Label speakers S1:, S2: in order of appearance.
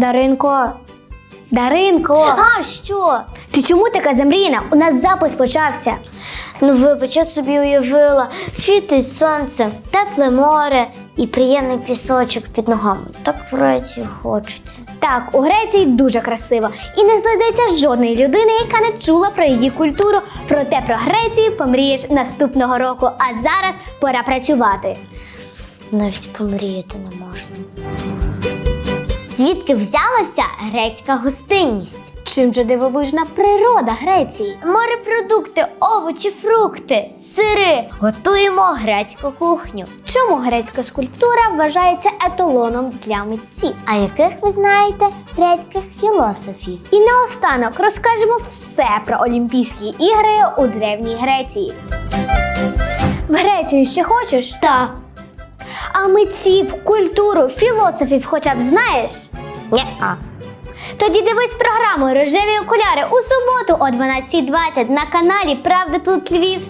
S1: Даринко. Даринко!
S2: А що?
S1: Ти чому така замріяна? У нас запис почався.
S2: Ну, вибач, я собі уявила. Світить сонце, тепле море і приємний пісочок під ногами. Так вранці хочеться.
S1: Так, у Греції дуже красиво, і не знайдеться жодної людини, яка не чула про її культуру. Проте про Грецію помрієш наступного року. А зараз пора працювати.
S2: Навіть помріяти не можна. Звідки взялася грецька гостинність?
S1: Чим же дивовижна природа Греції?
S2: Морепродукти, овочі, фрукти, сири. Готуємо грецьку кухню.
S1: Чому грецька скульптура вважається еталоном для митців?
S2: А яких ви знаєте грецьких філософів?
S1: І наостанок розкажемо все про Олімпійські ігри у Древній Греції. В Грецію ще хочеш?
S2: Так.
S1: А митців, культуру, філософів хоча б знаєш?
S2: Ні-а.
S1: Тоді дивись програму Рожеві окуляри у суботу о 12.20 на каналі Правда тут Львів.